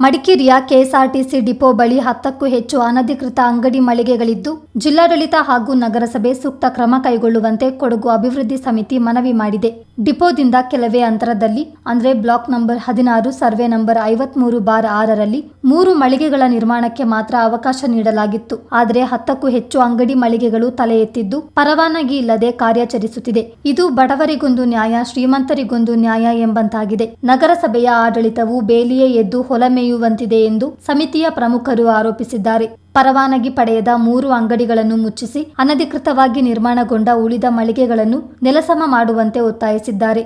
ಮಡಿಕೇರಿಯ KSRTC depot ಬಳಿ ಹತ್ತಕ್ಕೂ ಹೆಚ್ಚು ಅನಧಿಕೃತ ಅಂಗಡಿ ಮಳಿಗೆಗಳಿದ್ದು, ಜಿಲ್ಲಾಡಳಿತ ಹಾಗೂ ನಗರಸಭೆ ಸೂಕ್ತ ಕ್ರಮ ಕೈಗೊಳ್ಳುವಂತೆ ಕೊಡಗು ಅಭಿವೃದ್ಧಿ ಸಮಿತಿ ಮನವಿ ಮಾಡಿದೆ. ಡಿಪೋದಿಂದ ಕೆಲವೇ ಅಂತರದಲ್ಲಿ, ಅಂದರೆ ಬ್ಲಾಕ್ ನಂಬರ್ ಹದಿನಾರು, ಸರ್ವೆ ನಂಬರ್ ಐವತ್ಮೂರು ಬಾರ್ ಆರರಲ್ಲಿ ಮೂರು ಮಳಿಗೆಗಳ ನಿರ್ಮಾಣಕ್ಕೆ ಮಾತ್ರ ಅವಕಾಶ ನೀಡಲಾಗಿತ್ತು. ಆದರೆ ಹತ್ತಕ್ಕೂ ಹೆಚ್ಚು ಅಂಗಡಿ ಮಳಿಗೆಗಳು ತಲೆ ಎತ್ತಿದ್ದು ಪರವಾನಗಿ ಇಲ್ಲದೆ ಕಾರ್ಯಾಚರಿಸುತ್ತಿದೆ. ಇದು ಬಡವರಿಗೊಂದು ನ್ಯಾಯ, ಶ್ರೀಮಂತರಿಗೊಂದು ನ್ಯಾಯ ಎಂಬಂತಾಗಿದೆ. ನಗರಸಭೆಯ ಆಡಳಿತವು ಬೇಲಿಯೇ ಎದ್ದು ಹೊಲಮೇಯುವಂತಿದೆ ಎಂದು ಸಮಿತಿಯ ಪ್ರಮುಖರು ಆರೋಪಿಸಿದ್ದಾರೆ. ಪರವಾನಗಿ ಪಡೆಯದ ಮೂರು ಅಂಗಡಿಗಳನ್ನು ಮುಚ್ಚಿಸಿ ಅನಧಿಕೃತವಾಗಿ ನಿರ್ಮಾಣಗೊಂಡ ಉಳಿದ ಮಳಿಗೆಗಳನ್ನು ನೆಲಸಮ ಮಾಡುವಂತೆ ಒತ್ತಾಯಿಸಿದ್ದಾರೆ.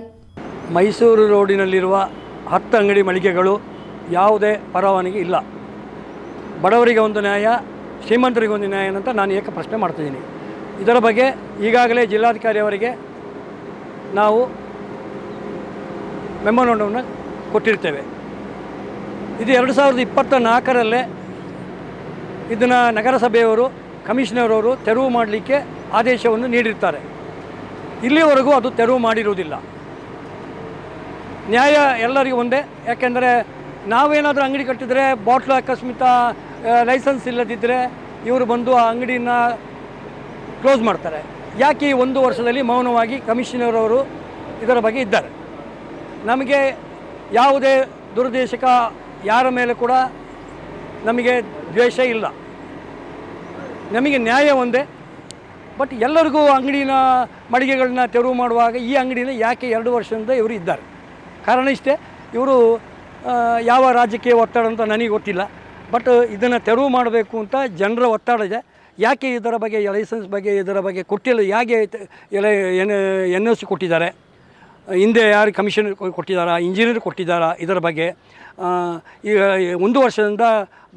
ಮೈಸೂರು ರೋಡಿನಲ್ಲಿರುವ ಹತ್ತು ಅಂಗಡಿ ಮಳಿಗೆಗಳು ಯಾವುದೇ ಪರವಾನಗಿ ಇಲ್ಲ. ಬಡವರಿಗೆ ಒಂದು ನ್ಯಾಯ, ಶ್ರೀಮಂತರಿಗೆ ಒಂದು ನ್ಯಾಯ ಅಂತ ನಾನು ಏಕ ಪ್ರಶ್ನೆ ಮಾಡ್ತಿದ್ದೀನಿ ಇದರ ಬಗ್ಗೆ ಈಗಾಗಲೇ ಜಿಲ್ಲಾಧಿಕಾರಿಯವರಿಗೆ ನಾವು ಮೆಮೊರಂಡವನ್ನು ಕೊಟ್ಟಿರ್ತೇವೆ. ಇದು ಎರಡು ಸಾವಿರದ ಇಪ್ಪತ್ತ ನಾಲ್ಕರಲ್ಲೇ ಇದನ್ನು ನಗರಸಭೆಯವರು ಕಮಿಷನರ್ ಅವರು ತೆರವು ಮಾಡಲಿಕ್ಕೆ ಆದೇಶವನ್ನು ನೀಡಿರ್ತಾರೆ. ಇಲ್ಲಿವರೆಗೂ ಅದು ತೆರವು ಮಾಡಿರುವುದಿಲ್ಲ. ನ್ಯಾಯ ಎಲ್ಲರಿಗೂ ಒಂದೇ, ಯಾಕೆಂದರೆ ನಾವೇನಾದರೂ ಅಂಗಡಿ ಕಟ್ಟಿದರೆ, ಬಾಟ್ಲು ಅಕಸ್ಮಿತ ಲೈಸೆನ್ಸ್ ಇಲ್ಲದಿದ್ದರೆ ಇವರು ಬಂದು ಆ ಅಂಗಡಿನ ಕ್ಲೋಸ್ ಮಾಡ್ತಾರೆ. ಯಾಕೆ ಈ ಒಂದು ವರ್ಷದಲ್ಲಿ ಮೌನವಾಗಿ ಕಮಿಷನರ್ ಅವರು ಇದರ ಬಗ್ಗೆ ಇದ್ದಾರೆ? ನಮಗೆ ಯಾವುದೇ ದುರುದ್ದೇಶಕ ಯಾರ ಮೇಲೆ ಕೂಡ ನಮಗೆ ದ್ವೇಷ ಇಲ್ಲ. ನಮಗೆ ನ್ಯಾಯ ಒಂದೇ. ಬಟ್ ಎಲ್ಲರಿಗೂ ಅಂಗಡಿನ ಮಳಿಗೆಗಳನ್ನ ತೆರವು ಮಾಡುವಾಗ ಈ ಅಂಗಡಿನ ಯಾಕೆ ಎರಡು ವರ್ಷದಿಂದ ಇವರು ಇದ್ದಾರೆ? ಕಾರಣ ಇಷ್ಟೇ, ಇವರು ಯಾವ ರಾಜಕೀಯ ಒತ್ತಡ ಅಂತ ನನಗೆ ಗೊತ್ತಿಲ್ಲ. ಬಟ್ ಇದನ್ನು ತೆರವು ಮಾಡಬೇಕು ಅಂತ ಜನರ ಒತ್ತಡ ಇದೆ. ಯಾಕೆ ಇದರ ಬಗ್ಗೆ, ಲೈಸೆನ್ಸ್ ಬಗ್ಗೆ, ಇದರ ಬಗ್ಗೆ ಕೊಟ್ಟಿಲ್ಲ, ಯಾಕೆ ಎಲೆ, ಎನ್ ಎನ್ ಒ ಕೊಟ್ಟಿದ್ದಾರೆ? ಹಿಂದೆ ಯಾರು ಕಮಿಷನ್ ಕೊಟ್ಟಿದ್ದಾರಾ ಇಂಜಿನಿಯರ್ ಕೊಟ್ಟಿದ್ದಾರಾ, ಇದರ ಬಗ್ಗೆ ಈಗ ಒಂದು ವರ್ಷದಿಂದ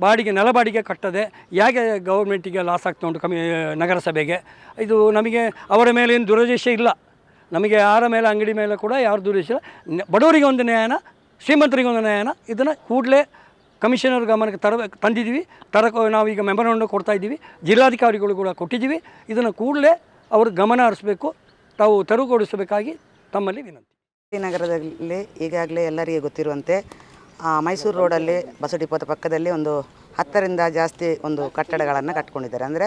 ಬಾಡಿಗೆ, ನೆಲ ಬಾಡಿಗೆ ಕಟ್ಟದೆ, ಹೇಗೆ ಗೌರ್ಮೆಂಟಿಗೆ ಲಾಸ್ ಆಗ್ತಾ ಉಂಟು ಕಮಿ ನಗರಸಭೆಗೆ? ಇದು ನಮಗೆ ಅವರ ಮೇಲೆ ಏನು ದುರುದ್ದೇಶ ಇಲ್ಲ. ನಮಗೆ ಯಾರ ಮೇಲೆ, ಅಂಗಡಿ ಮೇಲೆ ಕೂಡ ಯಾರು ದುರುದ್ದೇಶ ಇಲ್ಲ. ಬಡವರಿಗೆ ಒಂದು ನ್ಯಾಯನ, ಶ್ರೀಮಂತರಿಗೆ ಒಂದು ನ್ಯಾಯನ, ಇದನ್ನು ಕೂಡಲೇ ಕಮಿಷನರ್ ಗಮನಕ್ಕೆ ತರ ತಂದಿದ್ದೀವಿ. ತರಕ ನಾವೀಗ ಮೆಮೊರಂಡ ಕೊಡ್ತಾ ಇದ್ದೀವಿ. ಜಿಲ್ಲಾಧಿಕಾರಿಗಳು ಕೂಡ ಕೊಟ್ಟಿದ್ದೀವಿ. ಇದನ್ನು ಕೂಡಲೇ ಅವರು ಗಮನ ಹರಿಸಬೇಕು. ತಾವು ತೆರವುಗೊಳಿಸಬೇಕಾಗಿ ತಮ್ಮಲ್ಲಿ ವಿನಂತಿ. ನಗರದಲ್ಲಿ ಈಗಾಗಲೇ ಎಲ್ಲರಿಗೆ ಗೊತ್ತಿರುವಂತೆ ಮೈಸೂರು ರೋಡಲ್ಲಿ ಬಸ್ ಡಿಪೋದ ಪಕ್ಕದಲ್ಲಿ ಒಂದು ಹತ್ತರಿಂದ ಜಾಸ್ತಿ ಒಂದು ಕಟ್ಟಡಗಳನ್ನು ಕಟ್ಕೊಂಡಿದ್ದಾರೆ. ಅಂದರೆ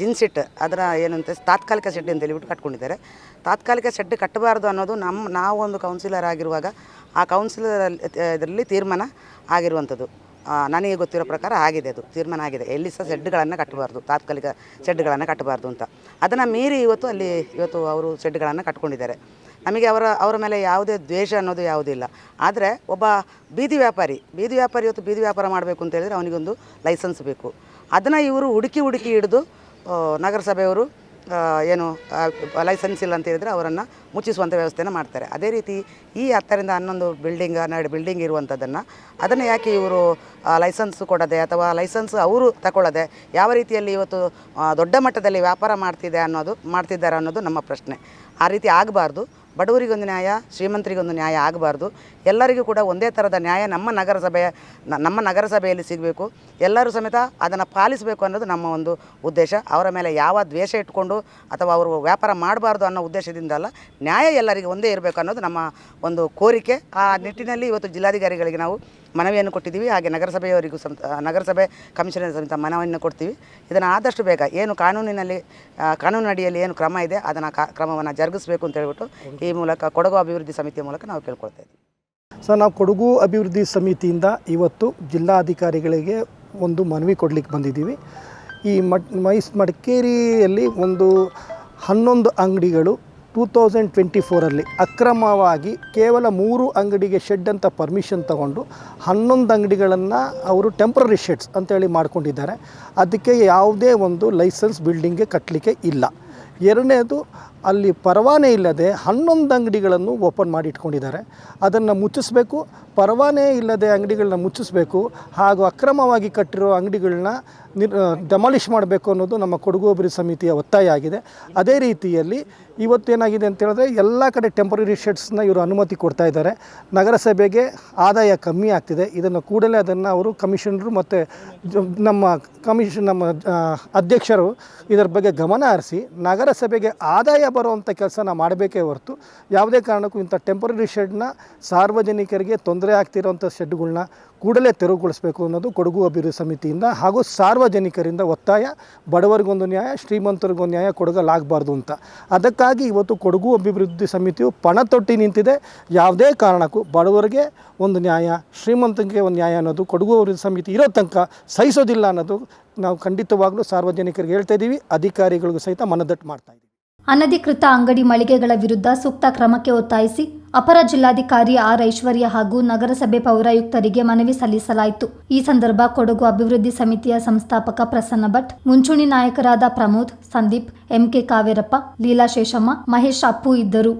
ಜಿನ್ಸಿಟ್ ಅದರ ಏನಂತ, ತಾತ್ಕಾಲಿಕ ಶೆಡ್ ಅಂತ ಹೇಳಿಬಿಟ್ಟು ಕಟ್ಕೊಂಡಿದ್ದಾರೆ. ತಾತ್ಕಾಲಿಕ ಶೆಡ್ ಕಟ್ಟಬಾರ್ದು ಅನ್ನೋದು ನಮ್ಮ ನಾವು ಒಂದು ಕೌನ್ಸಿಲರ್ ಆಗಿರುವಾಗ, ಆ ಕೌನ್ಸಿಲರ್ ಇದರಲ್ಲಿ ತೀರ್ಮಾನ ಆಗಿರುವಂಥದ್ದು. ನನಗೆ ಗೊತ್ತಿರೋ ಪ್ರಕಾರ ಆಗಿದೆ ಅದು, ತೀರ್ಮಾನ ಆಗಿದೆ. ಎಲ್ಲಿ ಸಹ ಶೆಡ್ಗಳನ್ನು ಕಟ್ಟಬಾರ್ದು, ತಾತ್ಕಾಲಿಕ ಶೆಡ್ಗಳನ್ನು ಕಟ್ಟಬಾರ್ದು ಅಂತ. ಅದನ್ನು ಮೀರಿ ಇವತ್ತು ಅಲ್ಲಿ, ಇವತ್ತು ಅವರು ಶೆಡ್ಗಳನ್ನು ಕಟ್ಕೊಂಡಿದ್ದಾರೆ. ನಮಗೆ ಅವರ ಅವರ ಮೇಲೆ ಯಾವುದೇ ದ್ವೇಷ ಅನ್ನೋದು ಯಾವುದಿಲ್ಲ. ಆದರೆ ಒಬ್ಬ ಬೀದಿ ವ್ಯಾಪಾರಿ ಬೀದಿ ವ್ಯಾಪಾರಿ ಇವತ್ತು ಬೀದಿ ವ್ಯಾಪಾರ ಮಾಡಬೇಕು ಅಂತ ಹೇಳಿದರೆ ಅವನಿಗೊಂದು ಲೈಸೆನ್ಸ್ ಬೇಕು. ಅದನ್ನು ಇವರು ಹುಡುಕಿ ಹುಡುಕಿ ಹಿಡಿದು ನಗರಸಭೆಯವರು ಏನು ಲೈಸೆನ್ಸ್ ಇಲ್ಲ ಅಂತ ಹೇಳಿದರೆ ಅವರನ್ನು ಮುಚ್ಚಿಸುವಂಥ ವ್ಯವಸ್ಥೆನ ಮಾಡ್ತಾರೆ. ಅದೇ ರೀತಿ ಈ ಹತ್ತರಿಂದ ಹನ್ನೊಂದು ಬಿಲ್ಡಿಂಗ್ ಹನ್ನೆರಡು ಬಿಲ್ಡಿಂಗ್ ಇರುವಂಥದ್ದನ್ನು ಅದನ್ನು ಯಾಕೆ ಇವರು ಲೈಸೆನ್ಸ್ ಕೊಡದೆ ಅಥವಾ ಲೈಸೆನ್ಸ್ ಅವರು ತಗೊಳ್ಳದೆ, ಯಾವ ರೀತಿಯಲ್ಲಿ ಇವತ್ತು ದೊಡ್ಡ ಮಟ್ಟದಲ್ಲಿ ವ್ಯಾಪಾರ ಮಾಡ್ತಿದೆ ಅನ್ನೋದು, ಮಾಡ್ತಿದ್ದಾರೆ ಅನ್ನೋದು ನಮ್ಮ ಪ್ರಶ್ನೆ. ಆ ರೀತಿ ಆಗಬಾರ್ದು. ಬಡವರಿಗೊಂದು ನ್ಯಾಯ, ಶ್ರೀಮಂತರಿಗೊಂದು ನ್ಯಾಯ ಆಗಬಾರ್ದು. ಎಲ್ಲರಿಗೂ ಕೂಡ ಒಂದೇ ಥರದ ನ್ಯಾಯ ನಮ್ಮ ನಗರಸಭೆಯ, ನಮ್ಮ ನಗರಸಭೆಯಲ್ಲಿ ಸಿಗಬೇಕು. ಎಲ್ಲರೂ ಸಮೇತ ಅದನ್ನು ಪಾಲಿಸಬೇಕು ಅನ್ನೋದು ನಮ್ಮ ಒಂದು ಉದ್ದೇಶ. ಅವರ ಮೇಲೆ ಯಾವ ದ್ವೇಷ ಇಟ್ಕೊಂಡು ಅಥವಾ ಅವರು ವ್ಯಾಪಾರ ಮಾಡಬಾರ್ದು ಅನ್ನೋ ಉದ್ದೇಶದಿಂದ ಅಲ್ಲ, ನ್ಯಾಯ ಎಲ್ಲರಿಗೂ ಒಂದೇ ಇರಬೇಕು ಅನ್ನೋದು ನಮ್ಮ ಒಂದು ಕೋರಿಕೆ. ಆ ನಿಟ್ಟಿನಲ್ಲಿ ಇವತ್ತು ಜಿಲ್ಲಾಧಿಕಾರಿಗಳಿಗೆ ನಾವು ಮನವಿಯನ್ನು ಕೊಟ್ಟಿದ್ದೀವಿ. ಹಾಗೆ ನಗರಸಭೆಯವರಿಗೂ ಸಮ ನಗರಸಭೆ ಕಮಿಷನರ್ ಸಮೇತ ಮನವಿಯನ್ನು ಕೊಡ್ತೀವಿ. ಇದನ್ನು ಆದಷ್ಟು ಬೇಗ, ಏನು ಕಾನೂನಿನಲ್ಲಿ ಕಾನೂನಿನಡಿಯಲ್ಲಿ ಏನು ಕ್ರಮ ಇದೆ, ಅದನ್ನು ಕ್ರಮವನ್ನು ಜರುಗಿಸಬೇಕು ಅಂತ ಹೇಳ್ಬಿಟ್ಟು ಈ ಮೂಲಕ, ಕೊಡಗು ಅಭಿವೃದ್ಧಿ ಸಮಿತಿಯ ಮೂಲಕ ನಾವು ಕೇಳ್ಕೊಳ್ತಾ ಇದ್ದೀವಿ. ಸರ್ ನಾವು ಕೊಡಗು ಅಭಿವೃದ್ಧಿ ಸಮಿತಿಯಿಂದ ಇವತ್ತು ಜಿಲ್ಲಾಧಿಕಾರಿಗಳಿಗೆ ಒಂದು ಮನವಿ ಕೊಡಲಿಕ್ಕೆ ಬಂದಿದ್ದೀವಿ. ಈ ಮಡ್ ಮೈಸ್, ಮಡಿಕೇರಿಯಲ್ಲಿ ಒಂದು ಹನ್ನೊಂದು ಅಂಗಡಿಗಳು ಟೂ ತೌಸಂಡ್ ಟ್ವೆಂಟಿ ಫೋರಲ್ಲಿ ಅಕ್ರಮವಾಗಿ ಕೇವಲ ಮೂರು ಅಂಗಡಿಗೆ ಶೆಡ್ ಅಂತ ಪರ್ಮಿಷನ್ ತಗೊಂಡು ಹನ್ನೊಂದು ಅಂಗಡಿಗಳನ್ನು ಅವರು ಟೆಂಪ್ರರಿ ಶೆಡ್ಸ್ ಅಂತೇಳಿ ಮಾಡ್ಕೊಂಡಿದ್ದಾರೆ. ಅದಕ್ಕೆ ಯಾವುದೇ ಒಂದು ಲೈಸೆನ್ಸ್ ಬಿಲ್ಡಿಂಗ್ಗೆ ಕಟ್ಟಲಿಕ್ಕೆ ಇಲ್ಲ. ಎರಡನೇದು ಅಲ್ಲಿ ಪರವಾನೆ ಇಲ್ಲದೆ ಹನ್ನೊಂದು ಅಂಗಡಿಗಳನ್ನು ಓಪನ್ ಮಾಡಿ ಇಟ್ಕೊಂಡಿದ್ದಾರೆ ಅದನ್ನು ಮುಚ್ಚಿಸ್ಬೇಕು, ಪರವಾನೆ ಇಲ್ಲದೆ ಅಂಗಡಿಗಳನ್ನ ಮುಚ್ಚಿಸ್ಬೇಕು, ಹಾಗೂ ಅಕ್ರಮವಾಗಿ ಕಟ್ಟಿರೋ ಅಂಗಡಿಗಳನ್ನ ನಿರ್ ಡೆಮಾಲಿಷ್ ಮಾಡಬೇಕು ಅನ್ನೋದು ನಮ್ಮ ಕೊಡಗೋಬರಿ ಸಮಿತಿಯ ಒತ್ತಾಯ ಆಗಿದೆ. ಅದೇ ರೀತಿಯಲ್ಲಿ ಇವತ್ತೇನಾಗಿದೆ ಅಂತ ಹೇಳಿದ್ರೆ ಎಲ್ಲ ಕಡೆ ಟೆಂಪರರಿ ಶೆಡ್ಸ್ನ ಇವರು ಅನುಮತಿ ಕೊಡ್ತಾ ಇದ್ದಾರೆ. ನಗರಸಭೆಗೆ ಆದಾಯ ಕಮ್ಮಿ ಆಗ್ತಿದೆ. ಇದನ್ನು ಕೂಡಲೇ ಅದನ್ನು ಅವರು ಕಮಿಷನರು ಮತ್ತು ನಮ್ಮ ಕಮಿಷನ್ ನಮ್ಮ ಅಧ್ಯಕ್ಷರು ಇದರ ಬಗ್ಗೆ ಗಮನ ಹರಿಸಿ, ನಗರಸಭೆಗೆ ಆದಾಯ ಬರುವಂಥ ಕೆಲಸನ ಮಾಡಬೇಕೇ ಹೊರತು ಯಾವುದೇ ಕಾರಣಕ್ಕೂ ಇಂಥ ಟೆಂಪರರಿ ಶೆಡ್ನ ಸಾರ್ವಜನಿಕರಿಗೆ ತೊಂದರೆ ಆಗ್ತಿರೋಂಥ ಶೆಡ್ಗಳನ್ನ ಕೂಡಲೇ ತೆರವುಗೊಳಿಸಬೇಕು ಅನ್ನೋದು ಕೊಡಗು ಅಭಿವೃದ್ಧಿ ಸಮಿತಿಯಿಂದ ಹಾಗೂ ಸಾರ್ವಜನಿಕರಿಂದ ಒತ್ತಾಯ, ಬಡವರಿಗೊಂದು ನ್ಯಾಯ, ಶ್ರೀಮಂತರಿಗೊಂದು ನ್ಯಾಯ ಕೊಡಗಲಾಗಬಾರ್ದು ಅಂತ. ಅದಕ್ಕಾಗಿ ಇವತ್ತು ಕೊಡಗು ಅಭಿವೃದ್ಧಿ ಸಮಿತಿಯು ಪಣ ತೊಟ್ಟಿ ನಿಂತಿದೆ. ಯಾವುದೇ ಕಾರಣಕ್ಕೂ ಬಡವರಿಗೆ ಒಂದು ನ್ಯಾಯ ಶ್ರೀಮಂತನಿಗೆ ಒಂದು ನ್ಯಾಯ ಅನ್ನೋದು ಕೊಡಗು ಅಭಿವೃದ್ಧಿ ಸಮಿತಿ ಇರೋ ತನಕ ಸಹಿಸೋದಿಲ್ಲ ಅನ್ನೋದು ನಾವು ಖಂಡಿತವಾಗ್ಲೂ ಸಾರ್ವಜನಿಕರಿಗೆ ಹೇಳ್ತಾ ಇದ್ದೀವಿ. ಅಧಿಕಾರಿಗಳಿಗೂ ಸಹಿತ ಮನದಟ್ಟು ಮಾಡ್ತಾ ಅನಧಿಕೃತ ಅಂಗಡಿ ಮಳಿಗೆಗಳ ವಿರುದ್ಧ ಸೂಕ್ತ ಕ್ರಮಕ್ಕೆ ಒತ್ತಾಯಿಸಿ ಅಪರ ಜಿಲ್ಲಾಧಿಕಾರಿ ಆರ್ ಐಶ್ವರ್ಯ ಹಾಗೂ ನಗರಸಭೆ ಪೌರಾಯುಕ್ತರಿಗೆ ಮನವಿ ಸಲ್ಲಿಸಲಾಯಿತು. ಈ ಸಂದರ್ಭ ಕೊಡಗು ಅಭಿವೃದ್ಧಿ ಸಮಿತಿಯ ಸಂಸ್ಥಾಪಕ ಪ್ರಸನ್ನ ಭಟ್, ಮುಂಚೂಣಿ ನಾಯಕರಾದ ಪ್ರಮೋದ್, ಸಂದೀಪ್, ಎಂಕೆ ಕಾವೇರಪ್ಪ, ಲೀಲಾ ಶೇಷಮ್ಮ, ಮಹೇಶ್ ಅಪ್ಪು ಇದ್ದರು.